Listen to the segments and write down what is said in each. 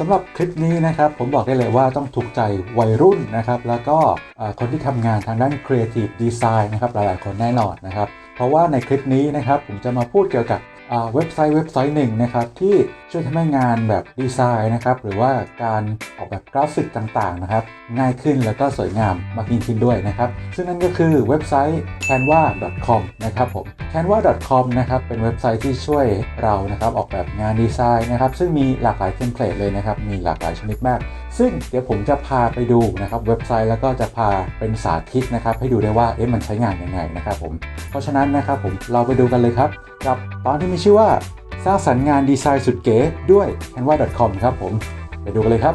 สำหรับคลิปนี้นะครับผมบอกได้เลยว่าต้องถูกใจวัยรุ่นนะครับแล้วก็คนที่ทำงานทางด้าน Creative Design นะครับหลายๆคนแน่นอนนะครับเพราะว่าในคลิปนี้นะครับผมจะมาพูดเกี่ยวกับ เว็บไซต์เว็บไซต์หนึ่งนะครับที่ช่วยทำให้งานแบบดีไซน์นะครับหรือว่าการออกแบบกราฟิกต่างๆนะครับง่ายขึ้นแล้วก็สวยงามมากยิ่งขึ้นด้วยนะครับซึ่งนั่นก็คือเว็บไซต์ canva.com นะครับผม canva.com นะครับเป็นเว็บไซต์ที่ช่วยเรานะครับออกแบบงานดีไซน์นะครับซึ่งมีหลากหลายเทมเพลตเลยนะครับมีหลากหลายชนิดมาก ซึ่งเดี๋ยวผมจะพาไปดูนะครับเว็บไซต์แล้วก็จะพาเป็นสาธิตนะครับให้ดูได้ว่าเอ๊ะมันใช้งานยังไงนะครับผมเพราะฉะนั้นนะครับผมเราไปดูกันเลยครับ กับตอนที่มีชื่อว่าสร้างสรรค์งานดีไซน์สุดเก๋ด้วย canva.com ครับผม ไปดูกันเลยครับ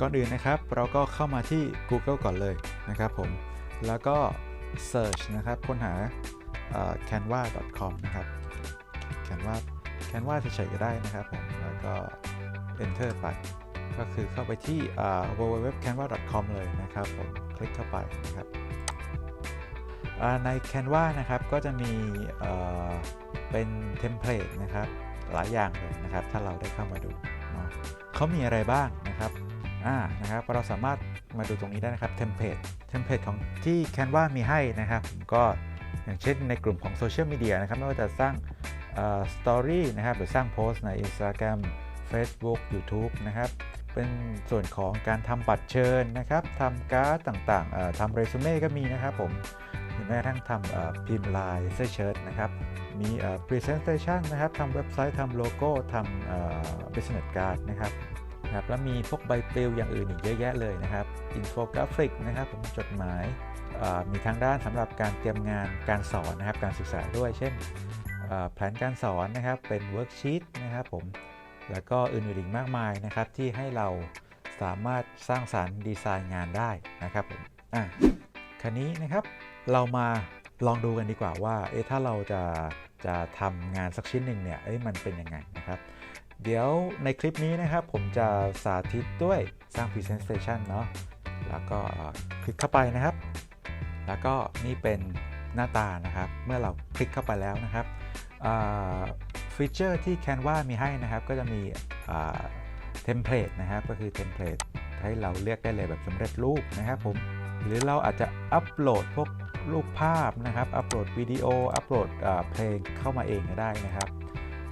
ก่อนอื่นนะครับ เราก็เข้ามาที่ Google ก่อนเลยนะครับผม แล้วก็ search นะครับค้นหา canva.com นะครับ canva canva เฉยๆก็ได้นะครับผม แล้วก็ enter ไป ก็คือเข้าไปที่เอ่อ www.canva.com เลยนะครับผม คลิกเข้าไปนะครับ ใน Canva นะครับก็จะมีเป็นเทมเพลตนะครับหลายอย่างเลยนะครับ ถ้าเราได้เข้ามาดูเนาะเขามีอะไรบ้างนะครับอ่านะครับเราสามารถมาดูตรงนี้ได้นะครับเทมเพลตเทมเพลตของที่ Canva มีให้นะครับ ก็อย่างเช่นในกลุ่มของโซเชียลมีเดียนะครับ ไม่ว่าจะสร้างสตอรี่นะครับ หรือสร้างโพสต์ใน Instagram Facebook YouTube นะครับ เป็นส่วนของการทำบัตรเชิญนะครับทำการ์ดต่างๆทำเรซูเม่ก็มีนะครับผม รือแม้กระทั่งทำพิมพ์ลายเสื้อเชิ้ตนะครับมีเอ่อ presentation นะครับทำเว็บไซต์ทำโลโก้ทำ business card นะครับนะครับแล้วมีพวกใบปลิวอย่างอื่นอีกเยอะแยะเลยนะครับอินโฟกราฟิกนะครับผมจดหมายมีทางด้านสำหรับการเตรียมงานการสอนนะครับการศึกษาด้วยเช่นแผนการสอนนะครับเป็นเวิร์กชีตนะครับผมแล้วก็อื่นๆอีกมากมายนะครับที่ให้เราสามารถสร้างสารรค์ดีไซน์งานได้นะครับผมอะคราวนี้นะครับเรามาลองดูกันดีกว่าว่าเอ๊ะถ้าเราจะจะทำงานสักชิ้นหนึ่งเนี่ยเอ๊ะมันเป็นยังไงนะครับ เดี๋ยวในคลิปนี้นะครับผมจะสาธิตด้วยสร้าง Presentation เนาะแล้วก็คลิกเข้าไปนะครับ แล้วก็นี่เป็นหน้าตานะครับ เมื่อเราคลิกเข้าไปแล้วนะครับฟีเจอร์ที่ Canva มีให้นะครับ ก็จะมีเทมเพลตนะครับ ก็คือเทมเพลตให้เราเลือกได้เลยแบบสำเร็จรูปนะครับผมหรือเราอาจจะอัปโหลดพวก รูปภาพนะครับ อัปโหลดวิดีโอ อัปโหลดเพลงเข้ามาเองก็ได้นะครับ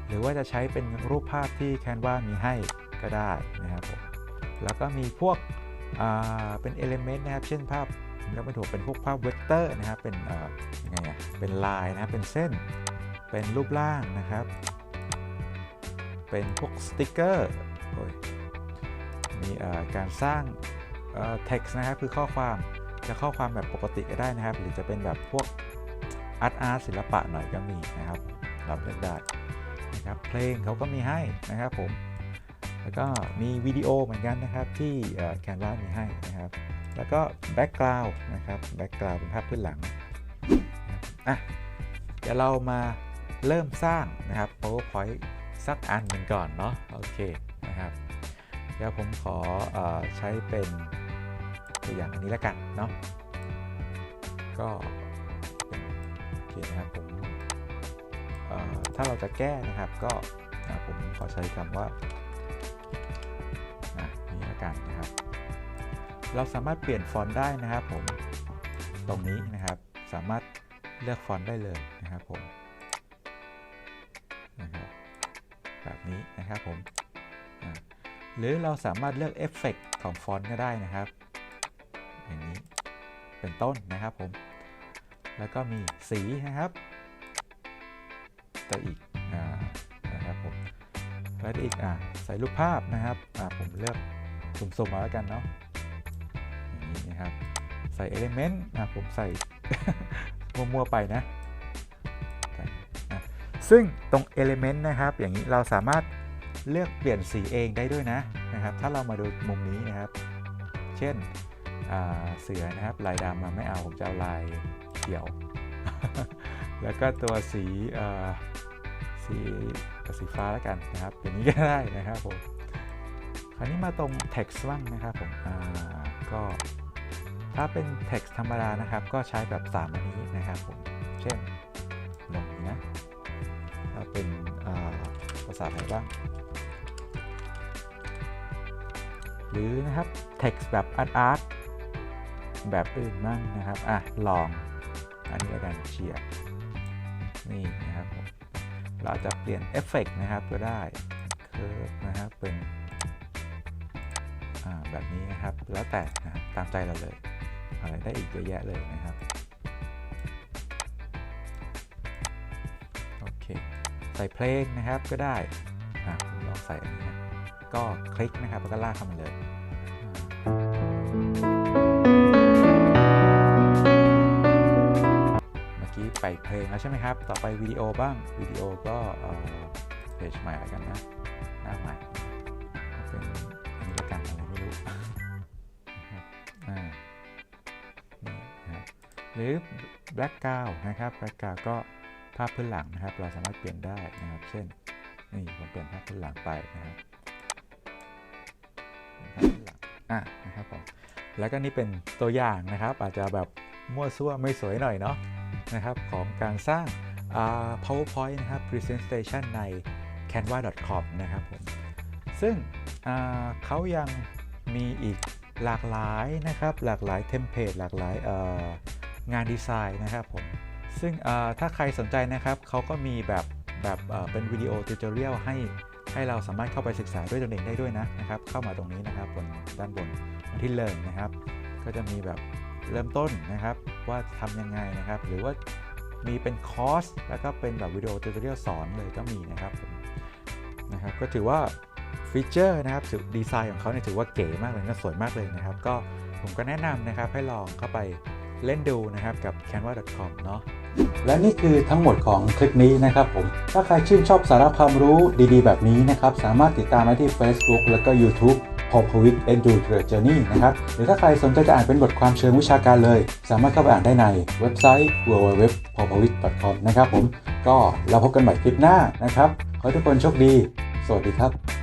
หรือว่าจะใช้เป็นรูปภาพที่ Canva มีให้ก็ได้นะครับผมแล้วก็มีพวกเป็น Element นะครับ เช่นภาพผมยกไม่ถูกเป็นพวกภาพเวกเตอร์นะครับ เป็นเอ่อยังไงอะเป็นลายนะครับ เป็นเส้น เป็นรูปร่างนะครับ เป็นพวกสติกเกอร์มีการสร้างเอ่อ text นะครับ คือข้อความ จะข้อความแบบปกติก็ได้นะครับ หรือจะเป็นแบบพวกอาร์ตอาร์ศิลปะหน่อยก็มีนะครับเราเลือกได้นะครับเพลงเขาก็มีให้นะครับผม แล้วก็มีวิดีโอเหมือนกันนะครับที่แคนวามีให้นะครับ แล้วก็แบ็กกราวน์นะครับแบ็กกราวน์เป็นภาพพื้นหลังอะเดี๋ยวเรามาเริ่มสร้างนะครับ PowerPoint สักอันหนึ่งก่อนเนาะโอเคนะครับเดี๋ยวผมขออใช้เป็น ตัวอย่างอันนี้แล้วกันเนาะก็โอเคนะครับผมถ้าเราจะแก้นะครับก็ผมขอใช้คำว่าอะนี่ละกันนะครับ เราสามารถเปลี่ยนฟอนต์ได้นะครับผมตรงนี้นะครับสามารถเลือกฟอนต์ได้เลยนะครับผมนะครับแบบนี้นะครับผมหรือเราสามารถเลือกเอฟเฟกต์ของฟอนต์ก็ได้นะครับ เป็นต้นนะครับผม แล้วก็มีสีนะครับตัวอีกอ่านะครับผมแล้วอีกอ่าใส่รูปภาพนะครับอ่าผมเลือกสุ่มๆมาแล้วกันเนาะอย่างนี้นะครับ ใส่ Element นะผมใส่ มั่วๆไปนะซึ่งตรง Element นะครับ อย่างนี้เราสามารถเลือกเปลี่ยนสีเองได้ด้วยนะนะครับ ถ้าเรามาดูมุมนี้นะครับ เช่น เสือนะครับลายดำมาไม่เอาผมจะเอาลายเขียว แล้วก็ตัวสีสีสีฟ้าแล้วกันนะครับอย่างนี้ก็ได้นะครับผมคราวนี้มาตรง text บ้างนะครับผมก็ถ้าเป็น text ธรรมดานะครับ ก็ใช้แบบ3อันนี้นะครับผมเช่นลงนี้นะถ้าเป็นภาษาไทยบ้างหรือนะครับ text แบบ art art แบบอื่นมั่งนะครับอะลองอันนี้แล้วกันเชียร์นี่นะครับผมเราจะเปลี่ยนเอฟเฟกนะครับก็ได้เคิร์ฟนะครับเป็นอ่าแบบนี้นะครับแล้วแต่นะครับตามใจเราเลยอะไรได้อีกเยอะแยะเลยนะครับโอเคใส่เพลงนะครับก็ได้ลองใส่อันนี้นะก็คลิกนะครับแล้วก็ลากเข้ามาเลย ไปเพลงแล้วใช่ไหมครับ ต่อไปวิดีโอบ้างวิดีโอก็เพจใหม่แล้วกันนะหน้าใหม่เป็นอันนี้ละกันอะไรไม่รู้หรือ background นะครับ background ก็ภาพพื้นหลังนะครับ เราสามารถเปลี่ยนได้นะครับ เช่นนี่ผมเปลี่ยนภาพพื้นหลังไปนะครับภาพพื้นหลังอะนะครับผมแล้วก็นี่เป็นตัวอย่างนะครับ อาจจะแบบมั่วซั่วไม่สวยหน่อยเนาะ นะครับของการสร้าง powerpoint นะครับ presentation ใน canva.com นะครับผมซึ่งเขายังมีอีกหลากหลายนะครับ หลากหลายเทมเพลตหลากหลายงานดีไซน์นะครับผมซึ่งถ้าใครสนใจนะครับเขาก็มีแบบแบบเป็นวิดีโอทิวตอเรียลให้ให้เราสามารถเข้าไปศึกษาด้วยตนเองได้ด้วยนะนะครับ เข้ามาตรงนี้นะครับบนด้านบนที่เลิร์นนะครับ ก็จะมีแบบเริ่มต้นนะครับ ว่าทำยังไงนะครับ หรือว่ามีเป็นคอร์สแล้วก็เป็นแบบวิดีโอทิวตอเรียลสอนเลยก็มีนะครับผมนะครับ ก็ถือว่าฟีเจอร์นะครับถือดีไซน์ของเขาเนี่ยถือว่าเก๋มากเลยนะสวยมากเลยนะครับ ก็ผมก็แนะนำนะครับให้ลองเข้าไปเล่นดูนะครับกับ canva.com เนาะและนี่คือทั้งหมดของคลิปนี้นะครับผม ถ้าใครชื่นชอบสาระความรู้ดีๆ แบบนี้นะครับ สามารถติดตามได้ที่ Facebook แล้วก็ YouTube พอพวิท Edu The Journey นะครับ หรือถ้าใครสนใจจะอ่านเป็นบทความเชิงวิชาการเลย สามารถเข้าไปอ่านได้ในเว็บไซต์ www.popowit.com นะครับผม ก็เราพบกันใหม่คลิปหน้านะครับ ขอให้ทุกคนโชคดี สวัสดีครับ